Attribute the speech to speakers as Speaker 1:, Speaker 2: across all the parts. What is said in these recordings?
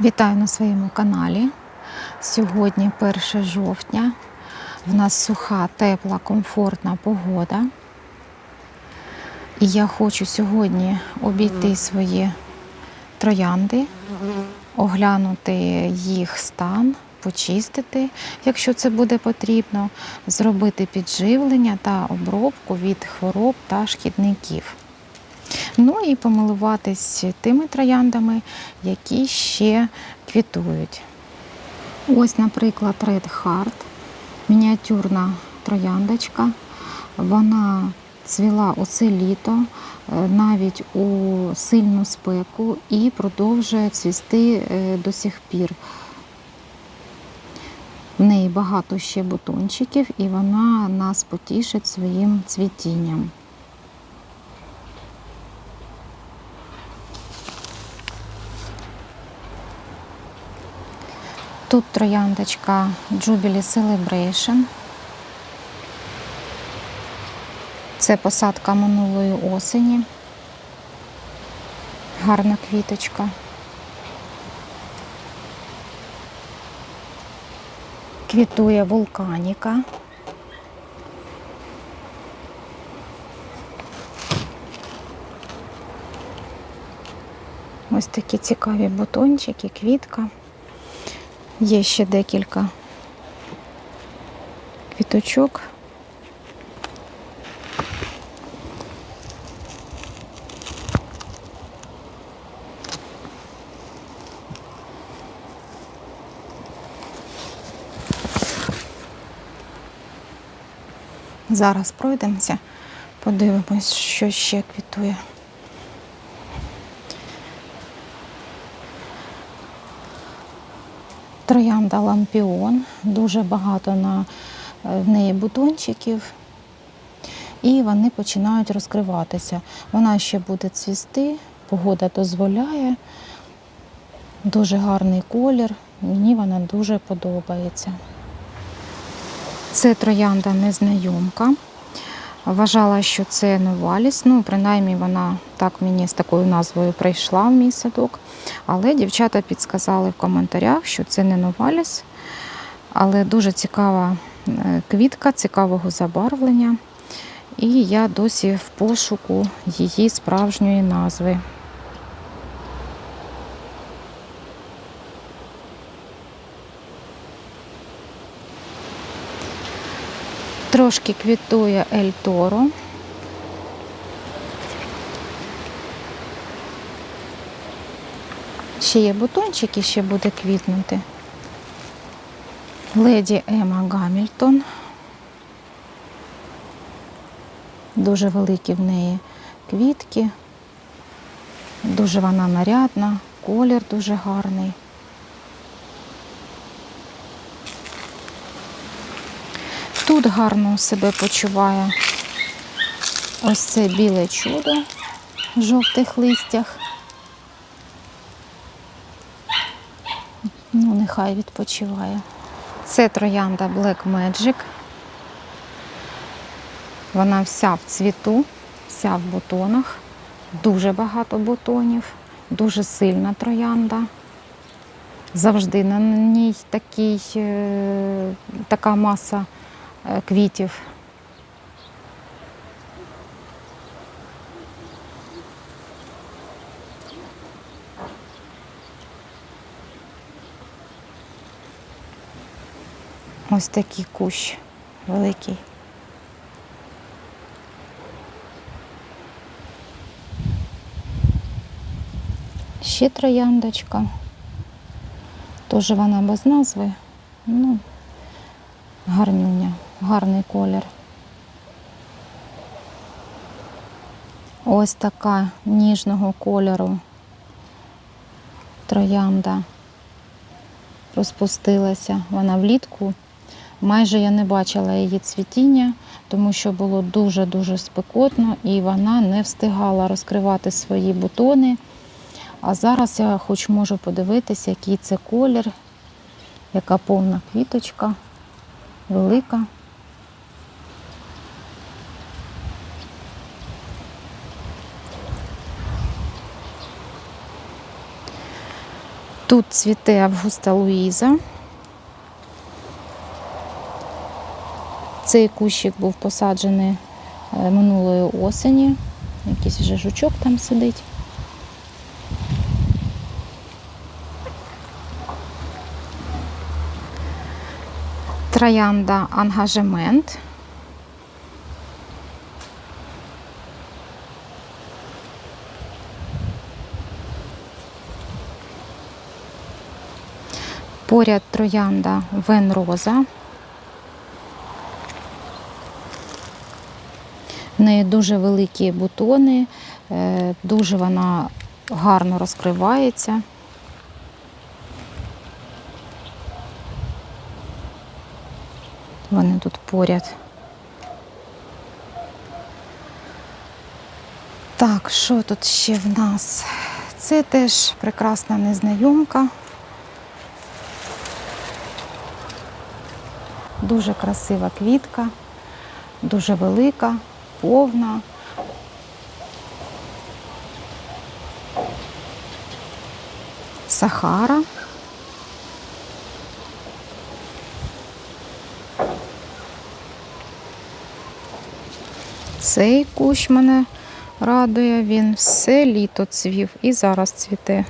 Speaker 1: Вітаю на своєму каналі. Сьогодні 1 жовтня. В нас суха, тепла, комфортна погода. І я хочу сьогодні обійти свої троянди, оглянути їх стан, почистити, якщо це буде потрібно, зробити підживлення та обробку від хвороб та шкідників. Ну і помилуватись тими трояндами, які ще квітують. Ось, наприклад, Red Heart, мініатюрна трояндочка. Вона цвіла усе літо, е, навіть у сильну спеку і продовжує цвісти е, до сих пір. В неї багато ще бутончиків, і вона нас потішить своїм цвітінням. Тут трояндочка Jubilee Celebration. Це посадка минулої осені. Гарна квіточка. Квітує вулканіка. Ось такі цікаві бутончики, квітка. Є ще декілька квіточок. Зараз пройдемося, подивимось, що ще квітує. Троянда лампіон, дуже багато на е, в неї бутончиків, і вони починають розкриватися. Вона ще буде цвісти, погода дозволяє. Дуже гарний колір, мені вона дуже подобається. Це троянда незнайомка. Вважала, що це новаліс. Ну, принаймні, вона так мені з такою назвою прийшла в мій садок. Але дівчата підсказали в коментарях, що це не новаліс, але дуже цікава е, квітка, цікавого забарвлення. І я досі в пошуку її справжньої назви. Трошки квітує Ель Торо. Ще є бутончики, ще буде квітнути. Леді Ема Гамільтон. Дуже великі в неї квітки. Дуже вона нарядна, колір дуже гарний. Тут гарно себе почуває ось це біле чудо в жовтих листях. Ну, нехай відпочиває. Це троянда Black Magic. Вона вся в цвіту, вся в бутонах, дуже багато бутонів, дуже сильна троянда. Завжди на ній такий, е, така маса квітів. Ось такий кущ великий. Ще трояндочка. Теж вона без назви. Ну, гарнюня, гарний колір. Ось така ніжного кольору троянда розпустилася. Вона влітку. Майже я не бачила її цвітіння, тому що було дуже-дуже спекотно і вона не встигала розкривати свої бутони. А зараз я хоч можу подивитися, який це колір, яка повна квіточка, велика. Тут цвіте Августа Луїза. Цей кущик був посаджений е, минулої осені. Якийсь вже жучок там сидить. Троянда ангажемент. Поряд троянда Венроза. В неї дуже великі бутони, е, дуже вона гарно розкривається. Вони тут поряд. Так, що тут ще в нас? Це теж прекрасна незнайомка. Дуже красива квітка, дуже велика, повна. Сахара. Цей кущ мене радує, він все літо цвів і зараз цвіте.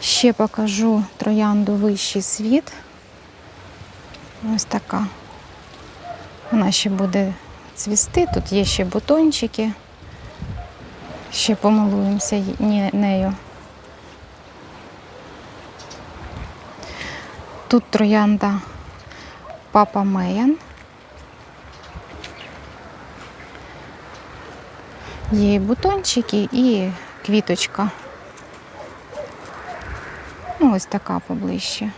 Speaker 1: Ще покажу троянду вищий світ. Ось така. Вона ще буде цвісти. Тут є ще бутончики. Ще помилуємося нею. Тут троянда Папа Меян. Є і бутончики, і квіточка. Ну, ось така поближче.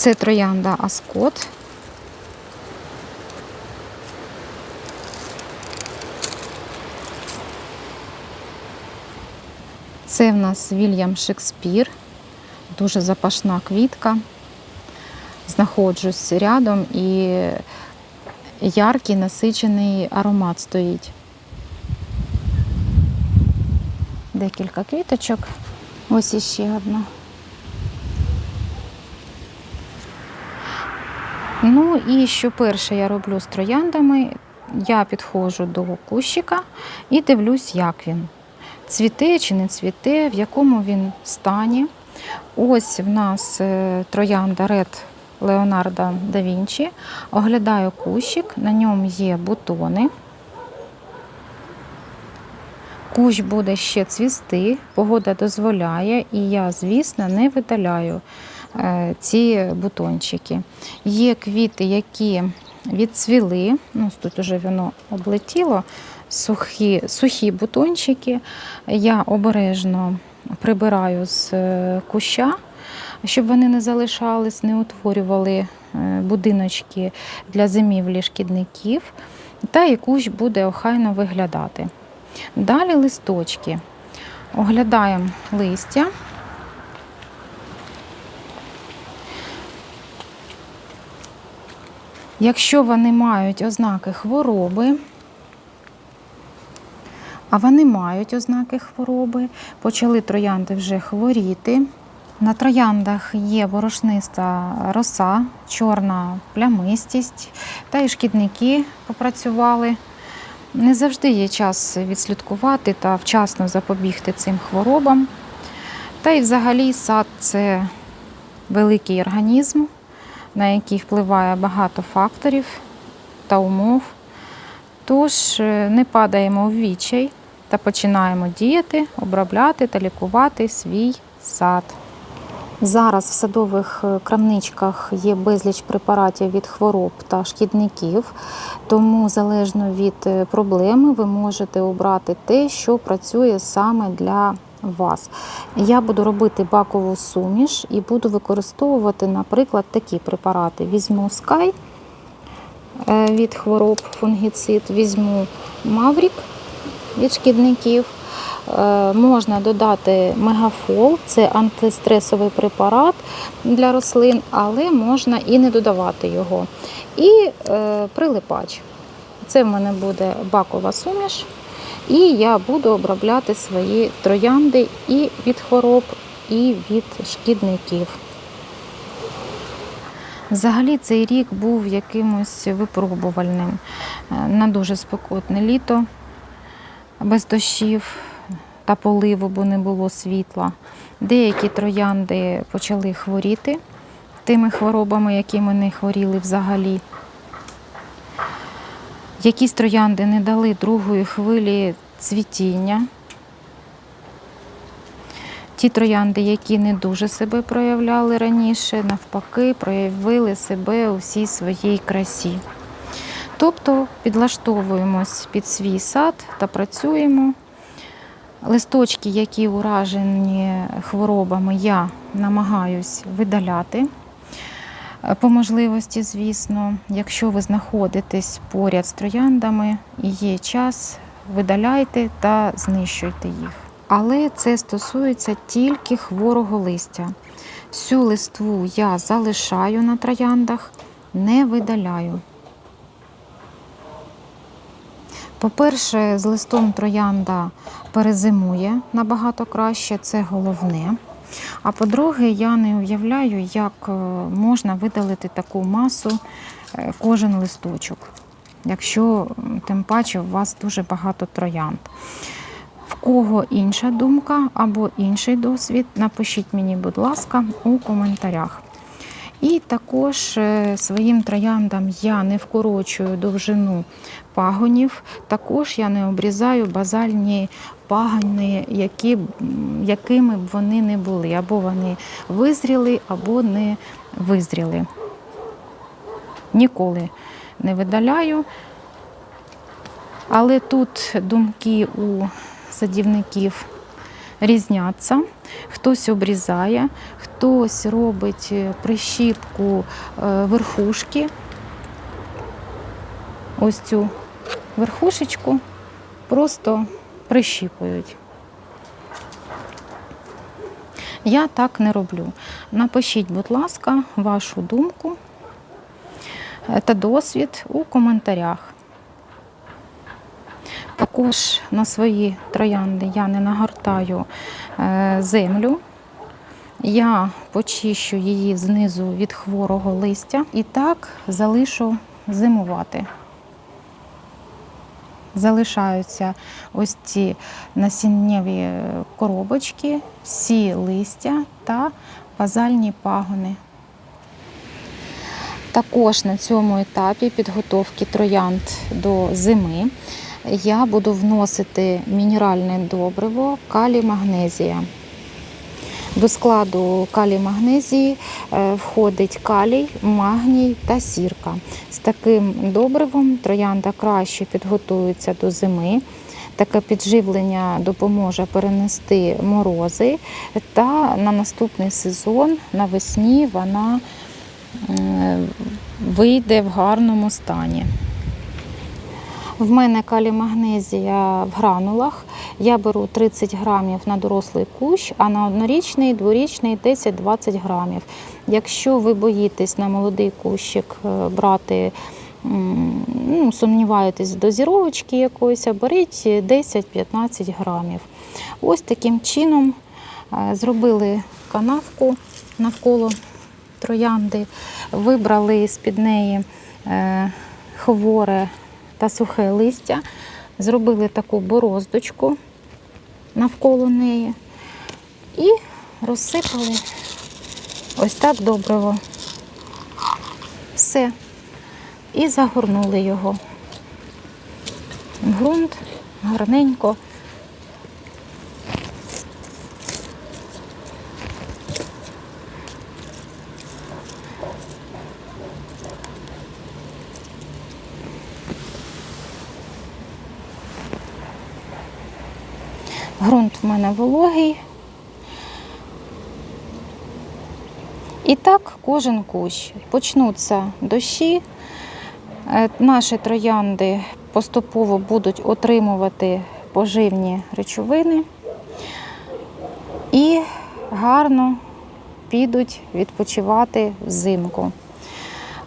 Speaker 1: Це троянда Аскот. Це в нас Вільям Шекспір, дуже запашна квітка. Знаходжусь рядом і яркий насичений аромат стоїть. Декілька квіточок. Ось іще одна. Ну і що перше я роблю з трояндами, я підходжу до кущика і дивлюсь, як він. Цвіте чи не цвіте, в якому він стані. Ось в нас е, троянда Ред Леонардо да Вінчі. Оглядаю кущик, на ньому є бутони. Кущ буде ще цвісти, погода дозволяє, і я, звісно, не видаляю ці бутончики. Є квіти, які відцвіли, ну, тут вже воно облетіло, сухі, сухі бутончики. Я обережно прибираю з е, куща, щоб вони не залишались, не утворювали е, будиночки для зимівлі шкідників, та і кущ буде охайно виглядати. Далі листочки. Оглядаємо листя. Якщо вони мають ознаки хвороби, а вони мають ознаки хвороби, почали троянди вже хворіти. На трояндах є борошниста роса, чорна плямистість, та й шкідники попрацювали. Не завжди є час відслідкувати та вчасно запобігти цим хворобам. Та й взагалі сад це великий організм, на який впливає багато факторів та умов. Тож е, не падаємо в відчай та починаємо діяти, обробляти та лікувати свій сад. Зараз в садових е, крамничках є безліч препаратів від хвороб та шкідників, тому залежно від е, проблеми ви можете обрати те, що працює саме для вас. Я буду робити бакову суміш і буду використовувати, наприклад, такі препарати. Візьму Sky е, від хвороб фунгіцид, візьму Маврік від шкідників. Е, Можна додати мегафол, це антистресовий препарат для рослин, але можна і не додавати його. І е, прилипач. Це в мене буде бакова суміш, і я буду обробляти свої троянди і від хвороб, і від шкідників. Взагалі цей рік був якимось випробувальним е, на дуже спекотне літо, без дощів та поливу, бо не було світла. Деякі троянди почали хворіти тими хворобами, якими не хворіли взагалі. Якісь троянди не дали другої хвилі цвітіння. Ті троянди, які не дуже себе проявляли раніше, навпаки, проявили себе у всій своїй красі. Тобто підлаштовуємось під свій сад та працюємо. Листочки, які уражені хворобами, я намагаюсь видаляти. Е, По можливості, звісно, якщо ви знаходитесь поряд з трояндами і є час, видаляйте та знищуйте їх. Але це стосується тільки хворого листя. Всю листву я залишаю на трояндах, не видаляю. По-перше, з листом троянда перезимує набагато краще, це головне. А по-друге, я не уявляю, як е, можна видалити таку масу е, кожен листочок, якщо тим паче у вас дуже багато троянд. В кого інша думка або інший досвід, напишіть мені, будь ласка, у коментарях. І також е, своїм трояндам я не вкорочую довжину пагонів, також я не обрізаю базальні пагони, які, якими б вони не були. Або вони визріли, або не визріли. Ніколи не видаляю. Але тут думки у садівників різняться. Хтось обрізає, хтось робить е, прищіпку е, верхушки. Ось цю верхушечку просто прищіпують. Я так не роблю. Напишіть, будь ласка, вашу думку е, та досвід у коментарях. Також на свої троянди я не нагортаю е, землю. Я почищу її знизу від хворого листя і так залишу зимувати. Залишаються ось ці насіннєві е, коробочки, всі листя та базальні пагони. Також на цьому етапі підготовки троянд до зими я буду вносити мінеральне добриво калій магнезія. До складу калій магнезії е, входить калій, магній та сірка. З таким добривом троянда краще підготується до зими. Таке підживлення допоможе перенести морози, та на наступний сезон навесні вона вийде в гарному стані. В мене калій магнезія в гранулах. Я беру 30 грамів на дорослий кущ, а на однорічний, дворічний 10-20 грамів. Якщо ви боїтесь на молодий кущик е, брати, ну, сумніваєтесь в дозіровочці якоїсь, беріть 10-15 грамів. Ось таким чином е, зробили канавку навколо троянди, вибрали з-під неї е, хворе та сухе листя, зробили таку бороздочку навколо неї і розсипали ось так добриво. Все. І загорнули його. ґрунт гарненько. Грунт в мене вологий. І так кожен кущ. Почнуться дощі, е, наші троянди поступово будуть отримувати поживні речовини і гарно підуть відпочивати взимку.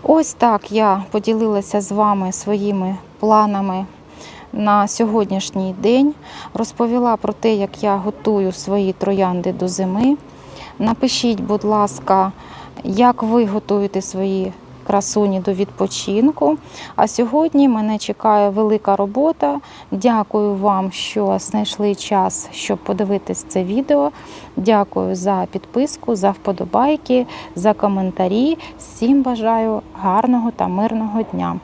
Speaker 1: Ось так я поділилася з вами своїми планами на сьогоднішній день. Розповіла про те, як я готую свої троянди до зими. Напишіть, будь ласка, як ви готуєте свої красуні до відпочинку. А сьогодні мене чекає велика робота. Дякую вам, що знайшли час, щоб подивитись це відео. Дякую за підписку, за вподобайки, за коментарі. Всім бажаю гарного та мирного дня.